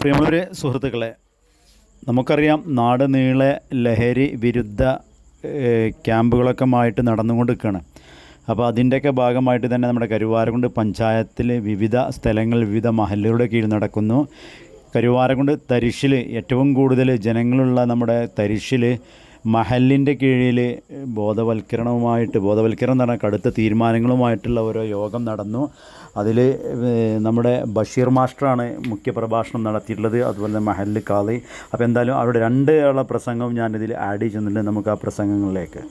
പ്രിയമുള്ളവരെ സുഹൃത്തുക്കളെ നമുക്കറിയാം നാട് നീളെ ലഹരി വിരുദ്ധ ക്യാമ്പുകളൊക്കെ ആയിട്ട് നടന്നുകൊണ്ടിരിക്കുകയാണ്. അപ്പോൾ അതിന്റെയൊക്കെ ഭാഗമായിട്ട് തന്നെ നമ്മുടെ കരുവാരകുണ്ട് പഞ്ചായത്തിൽ വിവിധ സ്ഥലങ്ങൾ വിവിധ മഹല്ലുകളുടെ കീഴിൽ നടക്കുന്നു. കരുവാരകുണ്ട് തരിശിൽ ഏറ്റവും കൂടുതൽ ജനങ്ങളുള്ള നമ്മുടെ തരിശിൽ മഹലിന്റെ കീഴിൽ ബോധവൽക്കരണവുമായിട്ട് ബോധവൽക്കരണം പറഞ്ഞാൽ കടുത്ത തീരുമാനങ്ങളുമായിട്ടുള്ള ഓരോ യോഗം നടന്നു. അതിൽ നമ്മുടെ ബഷീർ മാസ്റ്ററാണ് മുഖ്യ പ്രഭാഷണം നടത്തിയിട്ടുള്ളത്. അതുപോലെ തന്നെ മഹലിൽ കാളി. അപ്പോൾ എന്തായാലും അവിടെ രണ്ട് ഉള്ള പ്രസംഗം ഞാനിതിൽ ആഡ് ചെയ്യുന്നുണ്ട് നമുക്ക് ആ പ്രസംഗങ്ങളിലേക്ക്.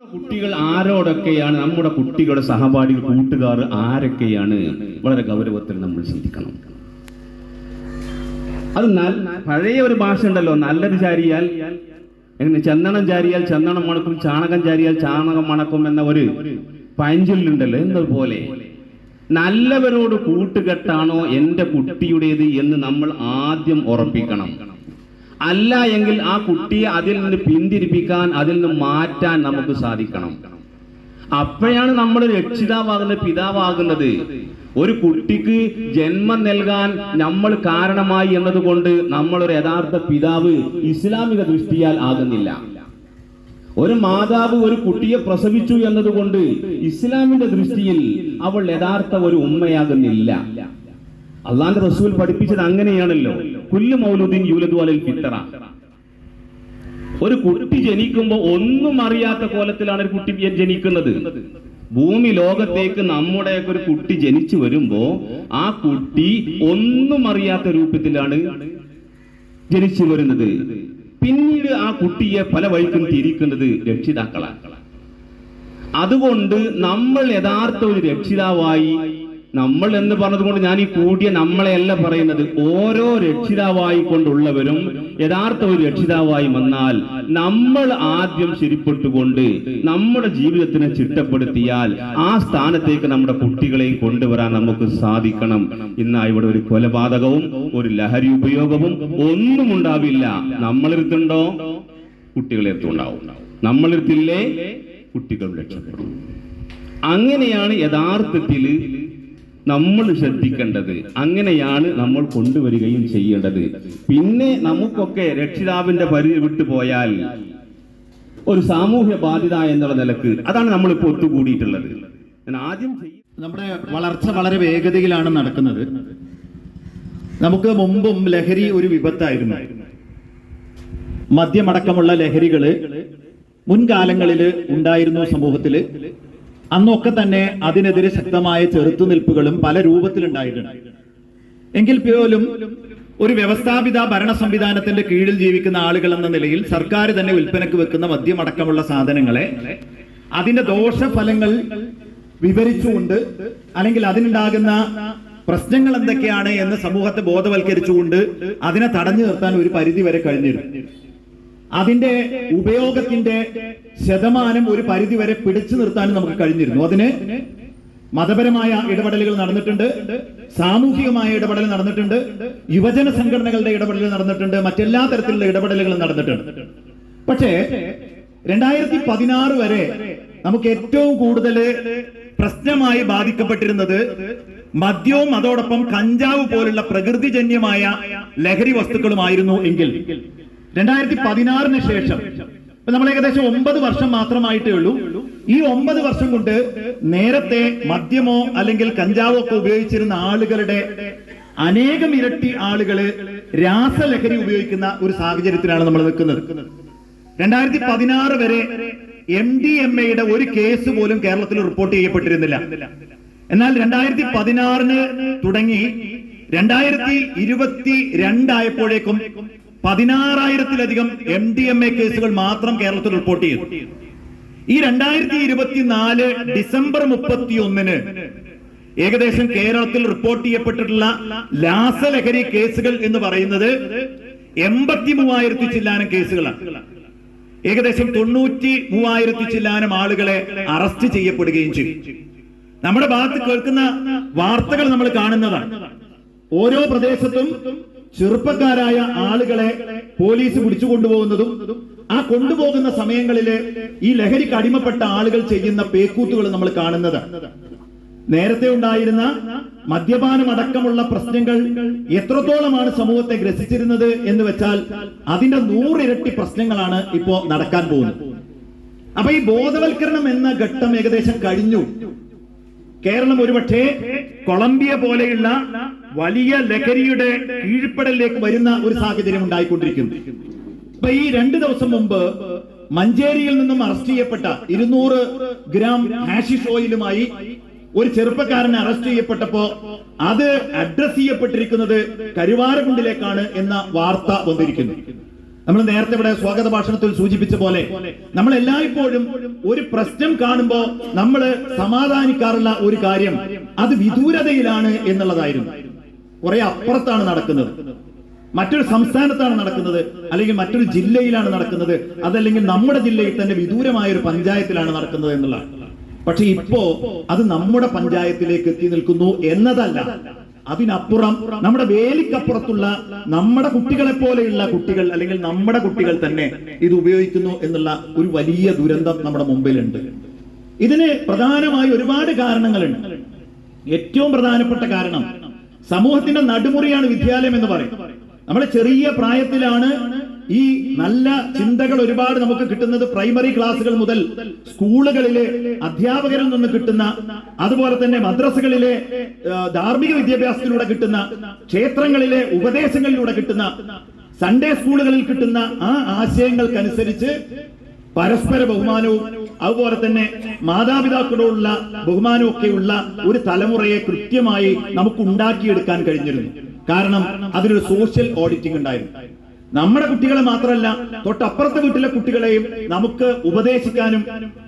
കുട്ടികൾ ആരോടൊക്കെയാണ് നമ്മുടെ കുട്ടികളുടെ സഹപാഠികൾ കൂട്ടുകാർ ആരൊക്കെയാണ്? വളരെ ഗൗരവത്തിൽ നമ്മൾ ചിന്തിക്കണം. അത് പഴയ ഒരു ഭാഷ ഉണ്ടല്ലോ. നല്ലത് ചാരിയാൽ എങ്ങനെ ചന്ദനം ചാരിയാൽ ചന്ദനം മണക്കും ചാണകം ചാരിയാൽ ചാണകം മണക്കും എന്ന ഒരു പഴഞ്ചൊല്ലുണ്ടല്ലോ എന്നതുപോലെ. നല്ലവരോട് കൂട്ടുകെട്ടാണോ എന്റെ കുട്ടിയുടേത് എന്ന് നമ്മൾ ആദ്യം ഉറപ്പിക്കണം. അല്ല എങ്കിൽ ആ കുട്ടിയെ അതിൽ നിന്ന് പിന്തിരിപ്പിക്കാൻ അതിൽ നിന്ന് മാറ്റാൻ നമുക്ക് സാധിക്കണം. അപ്പോഴാണ് നമ്മൾ രക്ഷിതാവാകുന്ന പിതാവാകുന്നത്. ഒരു കുട്ടിക്ക് ജന്മം നൽകാൻ നമ്മൾ കാരണമായി എന്നതുകൊണ്ട് നമ്മൾ ഒരു യഥാർത്ഥ പിതാവ് ഇസ്ലാമിക ദൃഷ്ടിയാൽ ആകുന്നില്ല. ഒരു മാതാവ് ഒരു കുട്ടിയെ പ്രസവിച്ചു എന്നതുകൊണ്ട് ഇസ്ലാമിന്റെ ദൃഷ്ടിയിൽ അവൾ യഥാർത്ഥ ഒരു ഉമ്മയാകുന്നില്ല. അള്ളാന്റെ റസൂൽ പഠിപ്പിച്ചത് അങ്ങനെയാണല്ലോ. കുല്ലു മൗലുദ്ദീൻ യൂലദു അലൽ ഫിത്തറ ഒരു കുട്ടി ജനിക്കുമ്പോൾ ഒന്നും അറിയാത്ത കോലത്തിലാണ് ഒരു കുട്ടി ജനിക്കുന്നത്. ഭൂമി ലോകത്തേക്ക് നമ്മുടെ ഒരു കുട്ടി ജനിച്ചു വരുമ്പോ ആ കുട്ടി ഒന്നും അറിയാത്ത രൂപത്തിലാണ് ജനിച്ചു വരുന്നത്. പിന്നീട് ആ കുട്ടിയെ പല വഴിക്കും തിരിക്കുന്നത് രക്ഷിതാക്കളാണ്. അതുകൊണ്ട് നമ്മൾ യഥാർത്ഥ ഒരു രക്ഷിതാവായി നമ്മൾ എന്ന് പറഞ്ഞതുകൊണ്ട് ഞാൻ ഈ കൂടിയ നമ്മളെയല്ല പറയുന്നത്. ഓരോ രക്ഷിതാവായി കൊണ്ടുള്ളവരും യഥാർത്ഥ ഒരു രക്ഷിതാവായി വന്നാൽ നമ്മൾ ആദ്യം ശരിപ്പെട്ടുകൊണ്ട് നമ്മുടെ ജീവിതത്തിനെ ചിട്ടപ്പെടുത്തിയാൽ ആ സ്ഥാനത്തേക്ക് നമ്മുടെ കുട്ടികളെയും കൊണ്ടുവരാൻ നമുക്ക് സാധിക്കണം. ഇന്ന് ഇവിടെ ഒരു കൊലപാതകവും ഒരു ലഹരി ഉപയോഗവും ഒന്നും ഉണ്ടാവില്ല. നമ്മളെടുത്തുണ്ടോ കുട്ടികളെടുത്തുണ്ടാവും നമ്മളെടുത്തില്ലേ കുട്ടികൾ രക്ഷപ്പെടും. അങ്ങനെയാണ് യഥാർത്ഥത്തിൽ നമ്മൾ ശ്രദ്ധിക്കേണ്ടത് അങ്ങനെയാണ് നമ്മൾ കൊണ്ടുവരികയും ചെയ്യേണ്ടത്. പിന്നെ നമുക്കൊക്കെ രക്ഷിതാവിന്റെ പരിധി വിട്ടു പോയാൽ ഒരു സാമൂഹ്യ ബാധ്യത എന്നുള്ള നിലയ്ക്ക് അതാണ് നമ്മൾ ഇപ്പോൾ ഒത്തുകൂടിയിട്ടുള്ളത്. ഞാൻ ആദ്യം നമ്മുടെ വളർച്ച വളരെ വേഗതയിലാണ് നടക്കുന്നത്. നമുക്ക് മുമ്പും ലഹരി ഒരു വിപത്തായിരുന്നു. മദ്യമടക്കമുള്ള ലഹരികൾ മുൻകാലങ്ങളിൽ ഉണ്ടായിരുന്നു സമൂഹത്തിൽ. അന്നൊക്കെ തന്നെ അതിനെതിരെ ശക്തമായ ചെറുത്തുനിൽപ്പുകളും പല രൂപത്തിലുണ്ടായിട്ടുണ്ട്. എങ്കിൽ പോലും ഒരു വ്യവസ്ഥാപിത ഭരണ സംവിധാനത്തിന്റെ കീഴിൽ ജീവിക്കുന്ന ആളുകൾ എന്ന നിലയിൽ സർക്കാർ തന്നെ വിൽപ്പനക്ക് വെക്കുന്ന മദ്യമടക്കമുള്ള സാധനങ്ങളെ അതിന്റെ ദോഷഫലങ്ങൾ വിവരിച്ചുകൊണ്ട് അല്ലെങ്കിൽ അതിനുണ്ടാകുന്ന പ്രശ്നങ്ങൾ എന്തൊക്കെയാണ് എന്ന് സമൂഹത്തെ ബോധവൽക്കരിച്ചുകൊണ്ട് അതിനെ തടഞ്ഞു നിർത്താൻ ഒരു പരിധി വരെ കഴിഞ്ഞിരുന്നു. അതിന്റെ ഉപയോഗത്തിന്റെ ശതമാനം ഒരു പരിധി വരെ പിടിച്ചു നിർത്താനും നമുക്ക് കഴിഞ്ഞിരുന്നു. അതിന് മതപരമായ ഇടപെടലുകൾ നടന്നിട്ടുണ്ട് സാമൂഹികമായ ഇടപെടൽ നടന്നിട്ടുണ്ട് യുവജന സംഘടനകളുടെ ഇടപെടൽ നടന്നിട്ടുണ്ട് മറ്റെല്ലാ തരത്തിലുള്ള ഇടപെടലുകളും നടന്നിട്ടുണ്ട്. പക്ഷേ രണ്ടായിരത്തി പതിനാറ് വരെ നമുക്ക് ഏറ്റവും കൂടുതൽ പ്രശ്നമായി ബാധിക്കപ്പെട്ടിരുന്നത് മദ്യവും അതോടൊപ്പം കഞ്ചാവ് പോലുള്ള പ്രകൃതിജന്യമായ ലഹരി വസ്തുക്കളുമായിരുന്നു എങ്കിൽ. രണ്ടായിരത്തി പതിനാറിന് ശേഷം നമ്മൾ ഏകദേശം ഒമ്പത് വർഷം മാത്രമായിട്ടേ ഉള്ളൂ. ഈ ഒമ്പത് വർഷം കൊണ്ട് നേരത്തെ മദ്യമോ അല്ലെങ്കിൽ കഞ്ചാവോ ഒക്കെ ഉപയോഗിച്ചിരുന്ന ആളുകളുടെ അനേകം ഇരട്ടി ആളുകൾ രാസലഹരി ഉപയോഗിക്കുന്ന ഒരു സാഹചര്യത്തിലാണ് നമ്മൾ നിൽക്കുന്നത്. രണ്ടായിരത്തി പതിനാറ് വരെ എം ഡി എം എയുടെ ഒരു കേസ് പോലും കേരളത്തിൽ റിപ്പോർട്ട് ചെയ്യപ്പെട്ടിരുന്നില്ല. എന്നാൽ രണ്ടായിരത്തി പതിനാറിന് തുടങ്ങി രണ്ടായിരത്തി ഇരുപത്തി രണ്ടായപ്പോഴേക്കും പതിനാറായിരത്തിലധികം എം ഡി എം എ കേസുകൾ മാത്രം കേരളത്തിൽ റിപ്പോർട്ട് ചെയ്തു. ഈ രണ്ടായിരത്തി ഇരുപത്തിനാല് ഡിസംബർ മുപ്പത്തി ഒന്നിന് ഏകദേശം കേരളത്തിൽ റിപ്പോർട്ട് ചെയ്യപ്പെട്ടിട്ടുള്ള ലാസലഹരി കേസുകൾ എന്ന് പറയുന്നത് എൺപത്തി മൂവായിരത്തി ചില്ലാനം കേസുകളാണ്. ഏകദേശം തൊണ്ണൂറ്റി മൂവായിരത്തി ചില്ലാനം ആളുകളെ അറസ്റ്റ് ചെയ്യപ്പെടുകയും ചെയ്യും നമ്മുടെ ഭാഗത്ത് കേൾക്കുന്ന വാർത്തകൾ നമ്മൾ കാണുന്നതാണ്. ഓരോ പ്രദേശത്തും ചെറുപ്പക്കാരായ ആളുകളെ പോലീസ് പിടിച്ചു കൊണ്ടുപോകുന്നതും ആ കൊണ്ടുപോകുന്ന സമയങ്ങളിൽ ഈ ലഹരിക്ക് അടിമപ്പെട്ട ആളുകൾ ചെയ്യുന്ന പേക്കൂത്തുകൾ നമ്മൾ കാണുന്നത്. നേരത്തെ ഉണ്ടായിരുന്ന മദ്യപാനം അടക്കമുള്ള പ്രശ്നങ്ങൾ എത്രത്തോളമാണ് സമൂഹത്തെ ഗ്രസിച്ചിരുന്നത് എന്ന് വെച്ചാൽ അതിന്റെ നൂറിരട്ടി പ്രശ്നങ്ങളാണ് ഇപ്പോ നടക്കാൻ പോകുന്നത്. അപ്പൊ ഈ ബോധവൽക്കരണം എന്ന ഘട്ടം ഏകദേശം കഴിഞ്ഞു. കേരളം ഒരുപക്ഷെ കൊളംബിയ പോലെയുള്ള വലിയ ലഹരിയുടെ കീഴ്പ്പെടലിലേക്ക് വരുന്ന ഒരു സാഹചര്യം ഉണ്ടായിക്കൊണ്ടിരിക്കുന്നു. ഇപ്പൊ ഈ രണ്ട് ദിവസം മുമ്പ് മഞ്ചേരിയിൽ നിന്നും അറസ്റ്റ് ചെയ്യപ്പെട്ട ഇരുന്നൂറ് ഗ്രാം ഹാഷിഷ് ഓയിലുമായി ഒരു ചെറുപ്പക്കാരനെ അറസ്റ്റ് ചെയ്യപ്പെട്ടപ്പോ അത് അഡ്രസ് ചെയ്യപ്പെട്ടിരിക്കുന്നത് കരുവാരകുണ്ടിലേക്കാണ് എന്ന വാർത്ത വന്നിരിക്കുന്നു. നമ്മൾ നേരത്തെ ഇവിടെ സ്വാഗത ഭാഷണത്തിൽ സൂചിപ്പിച്ച പോലെ നമ്മൾ എല്ലായ്പ്പോഴും ഒരു പ്രശ്നം കാണുമ്പോൾ നമ്മൾ സമാധാനിക്കാറുള്ള ഒരു കാര്യം അത് വിദൂരതയിലാണ് എന്നുള്ളതായിരുന്നു. കുറെ അപ്പുറത്താണ് നടക്കുന്നത്. മറ്റൊരു സംസ്ഥാനത്താണ് നടക്കുന്നത്. അല്ലെങ്കിൽ മറ്റൊരു ജില്ലയിലാണ് നടക്കുന്നത്. അതല്ലെങ്കിൽ നമ്മുടെ ജില്ലയിൽ തന്നെ വിദൂരമായ ഒരു പഞ്ചായത്തിലാണ് നടക്കുന്നത് എന്നുള്ളതാണ്. പക്ഷെ ഇപ്പോ അത് നമ്മുടെ പഞ്ചായത്തിലേക്ക് എത്തി നിൽക്കുന്നു എന്നതല്ല. അതിനപ്പുറം നമ്മുടെ വേലിക്കപ്പുറത്തുള്ള നമ്മുടെ കുട്ടികളെ പോലെയുള്ള കുട്ടികൾ അല്ലെങ്കിൽ നമ്മുടെ കുട്ടികൾ തന്നെ ഇത് ഉപയോഗിക്കുന്നു എന്നുള്ള ഒരു വലിയ ദുരന്തം നമ്മുടെ മുമ്പിലുണ്ട്. ഇതിന് പ്രധാനമായി ഒരുപാട് കാരണങ്ങളുണ്ട്. ഏറ്റവും പ്രധാനപ്പെട്ട കാരണം സമൂഹത്തിന്റെ നടുമുറിയാണ് വിദ്യാലയം എന്ന് പറയും. നമ്മൾ ചെറിയ പ്രായത്തിലാണ് ഈ നല്ല ചിന്തകൾ ഒരുപാട് നമുക്ക് കിട്ടുന്നത് പ്രൈമറി ക്ലാസ്സുകൾ മുതൽ സ്കൂളുകളിലെ അധ്യാപകരിൽ നിന്ന് കിട്ടുന്ന അതുപോലെ തന്നെ മദ്രസകളിലെ ധാർമ്മിക വിദ്യാഭ്യാസത്തിലൂടെ കിട്ടുന്ന ക്ഷേത്രങ്ങളിലെ ഉപദേശങ്ങളിലൂടെ കിട്ടുന്ന സൺഡേ സ്കൂളുകളിൽ കിട്ടുന്ന ആ ആശയങ്ങൾക്കനുസരിച്ച് പരസ്പര ബഹുമാനവും അതുപോലെ തന്നെ മാതാപിതാക്കളോടുള്ള ബഹുമാനവും ഒക്കെയുള്ള ഒരു തലമുറയെ കൃത്യമായി നമുക്ക് ഉണ്ടാക്കിയെടുക്കാൻ കഴിഞ്ഞിരുന്നു. കാരണം അതിനൊരു സോഷ്യൽ ഓഡിറ്റിംഗ് ഉണ്ടായിരുന്നു. നമ്മുടെ കുട്ടികളെ മാത്രമല്ല തൊട്ടപ്പുറത്തെ വീട്ടിലെ കുട്ടികളെയും നമുക്ക് ഉപദേശിക്കാനും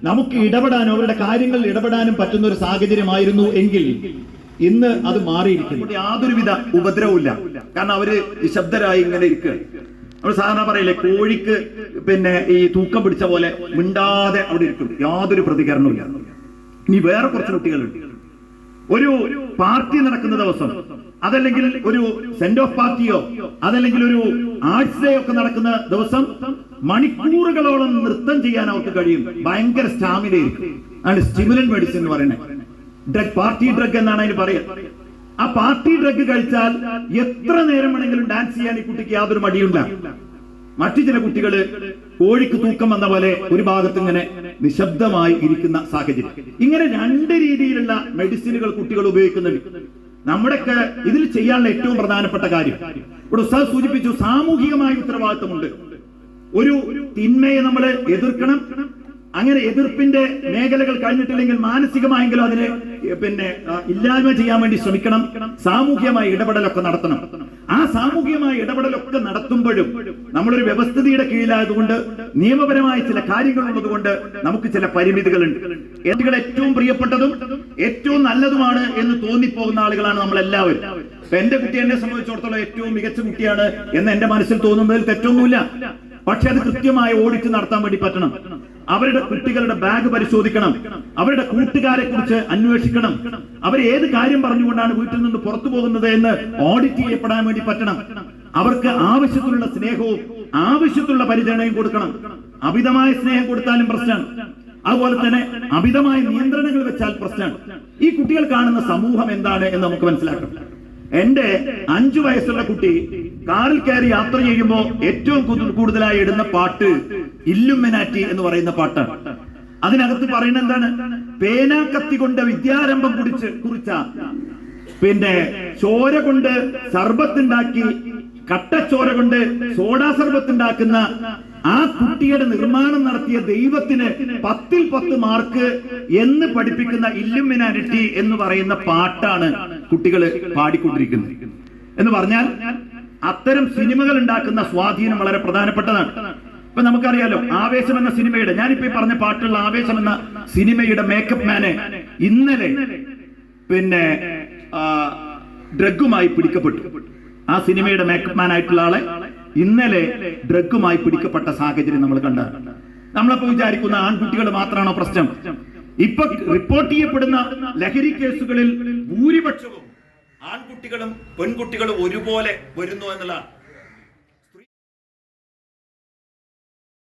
നമുക്ക് ഇടപെടാനും അവരുടെ കാര്യങ്ങളിൽ ഇടപെടാനും പറ്റുന്ന ഒരു സാഹചര്യമായിരുന്നു എങ്കിൽ ഇന്ന് അത് മാറിയിരിക്കുന്നു. യാതൊരുവിധ ഉപദ്രവമില്ല കാരണം അവർ നിശബ്ദരായി ഇങ്ങനെ ഇരിക്കുക നമ്മൾ സാധാരണ പറയില്ലേ കോഴിക്ക് പിന്നെ ഈ തൂക്കം പിടിച്ച പോലെ മിണ്ടാതെ അവിടെ ഇരിക്കും. യാതൊരു പ്രതികരണവും ഇല്ല. ഇനി വേറെ കുറച്ച് കുട്ടികളുണ്ട്. ഒരു പാർട്ടി നടക്കുന്ന ദിവസം അതല്ലെങ്കിൽ ഒരു സെന്റ് ഓഫ് പാർട്ടിയോ അതല്ലെങ്കിൽ ഒരു ആർട്സ് ഡേ ഒക്കെ നടക്കുന്ന ദിവസം മണിക്കൂറുകളോളം നൃത്തം ചെയ്യാൻ അവർക്ക് കഴിയും. ഭയങ്കര സ്റ്റാമിന ആയിരിക്കും. ആണ് സ്റ്റിമുലൻ മെഡിസിൻ എന്ന് പറയുന്നത്. ഡ്രഗ് പാർട്ടി ഡ്രഗ് എന്നാണ് അതിന് പറയുക. ആ പാർട്ടി ഡ്രഗ് കഴിച്ചാൽ എത്ര നേരം വേണമെങ്കിലും ഡാൻസ് ചെയ്യാൻ ഈ കുട്ടിക്ക് യാതൊരു മടിയുണ്ട മറ്റു ചില കുട്ടികൾ കോഴിക്ക് തൂക്കം വന്ന പോലെ ഒരു ഭാഗത്ത് ഇങ്ങനെ നിശബ്ദമായി ഇരിക്കുന്ന സാഹചര്യം. ഇങ്ങനെ രണ്ട് രീതിയിലുള്ള മെഡിസിനുകൾ കുട്ടികൾ ഉപയോഗിക്കുന്നുണ്ട്. നമ്മുടെയൊക്കെ ഇതിൽ ചെയ്യാനുള്ള ഏറ്റവും പ്രധാനപ്പെട്ട കാര്യം ഇവിടെ ഉസ്താദ് സൂചിപ്പിച്ചു സാമൂഹികമായ ഉത്തരവാദിത്തമുണ്ട്. ഒരു തിന്മയെ നമ്മൾ എതിർക്കണം അങ്ങനെ എതിർപ്പിന്റെ മേഖലകൾ കഴിഞ്ഞിട്ടില്ലെങ്കിൽ മാനസികമായെങ്കിലും അതിനെ പിന്നെ ഇല്ലായ്മ ചെയ്യാൻ വേണ്ടി ശ്രമിക്കണം. സാമൂഹ്യമായ ഇടപെടലൊക്കെ നടത്തണം. ആ സാമൂഹ്യമായ ഇടപെടലൊക്കെ നടത്തുമ്പോഴും നമ്മളൊരു വ്യവസ്ഥിതിയുടെ കീഴിലായതുകൊണ്ട് നിയമപരമായ ചില കാര്യങ്ങൾ ഉള്ളതുകൊണ്ട് നമുക്ക് ചില പരിമിതികളുണ്ട്. കുട്ടികൾ ഏറ്റവും പ്രിയപ്പെട്ടതും ഏറ്റവും നല്ലതുമാണ് എന്ന് തോന്നിപ്പോകുന്ന ആളുകളാണ് നമ്മൾ എല്ലാവരും എന്റെ കുട്ടി എന്നെ സംബന്ധിച്ചിടത്തോളം ഏറ്റവും മികച്ച കുട്ടിയാണ് എന്ന് എന്റെ മനസ്സിൽ തോന്നുന്നതിൽ തെറ്റൊന്നുമില്ല. പക്ഷെ അത് കൃത്യമായി ഓടിച്ച് നടത്താൻ വേണ്ടി പറ്റണം. അവരുടെ കുട്ടികളുടെ ബാഗ് പരിശോധിക്കണം. അവരുടെ കൂട്ടുകാരെ കുറിച്ച് അന്വേഷിക്കണം. അവർ ഏത് കാര്യം പറഞ്ഞുകൊണ്ടാണ് വീട്ടിൽ നിന്ന് പുറത്തു പോകുന്നത് എന്ന് ഓഡിറ്റ് ചെയ്യപ്പെടാൻ വേണ്ടി പറ്റണം. അവർക്ക് ആവശ്യത്തിലുള്ള സ്നേഹവും ആവശ്യത്തിലുള്ള പരിചരണയും കൊടുക്കണം. അമിതമായ സ്നേഹം കൊടുത്താലും പ്രശ്നമാണ്. അതുപോലെ തന്നെ അമിതമായ നിയന്ത്രണങ്ങൾ വെച്ചാൽ പ്രശ്നമാണ്. ഈ കുട്ടികൾ കാണുന്ന സമൂഹം എന്താണ് എന്ന് നമുക്ക് മനസ്സിലാക്കണം എന്റെ അഞ്ചു വയസ്സുള്ള കുട്ടി കാറിൽ കയറി യാത്ര ചെയ്യുമ്പോൾ ഏറ്റവും കൂടുതലായി ഇടുന്ന പാട്ട് ഇല്ലുമിനാറ്റി എന്ന് പറയുന്ന പാട്ടാണ്. അതിനകത്ത് പറയുന്ന എന്താണ്? പേന കത്തി കൊണ്ട് വിദ്യാരംഭം കുടിച്ച് കുറിച്ച പിന്നെ ചോര കൊണ്ട് സർബത്തുണ്ടാക്കി കട്ടച്ചോര കൊണ്ട് സോഡാ സർബത്തുണ്ടാക്കുന്ന ആ കുട്ടിയുടെ നിർമ്മാണം നടത്തിയ ദൈവത്തിന് പത്തിൽ പത്ത് മാർക്ക് എന്ന് പഠിപ്പിക്കുന്ന ഇല്ലുമിനാനിറ്റി എന്ന് പറയുന്ന പാട്ടാണ് കുട്ടികൾ പാടിക്കൊണ്ടിരിക്കുന്നത്. എന്ന് പറഞ്ഞാൽ അത്തരം സിനിമകൾ ഉണ്ടാക്കുന്ന സ്വാധീനം വളരെ പ്രധാനപ്പെട്ടതാണ്. ഇപ്പൊ നമുക്കറിയാലോ ആവേശം എന്ന സിനിമയുടെ ഞാനിപ്പോ ഈ പറഞ്ഞ പാട്ടുള്ള ആവേശം എന്ന സിനിമയുടെ മേക്കപ്പ് മാനെ ഇന്നലെ പിന്നെ ഡ്രഗുമായി പിടിക്കപ്പെട്ടു. ആ സിനിമയുടെ മേക്കപ്പ് മാൻ ആയിട്ടുള്ള ആളെ ഇന്നലെ ഡ്രഗുമായി പിടിക്കപ്പെട്ട സാഹചര്യം നമ്മൾ കണ്ട. നമ്മളപ്പോ വിചാരിക്കുന്ന ആൺകുട്ടികൾ മാത്രമാണോ പ്രശ്നം? ഇപ്പൊ റിപ്പോർട്ട് ചെയ്യപ്പെടുന്ന ലഹരി കേസുകളിൽ ഭൂരിപക്ഷവും ആൺകുട്ടികളും പെൺകുട്ടികളും ഒരുപോലെ വരുന്നു എന്നുള്ളതാണ്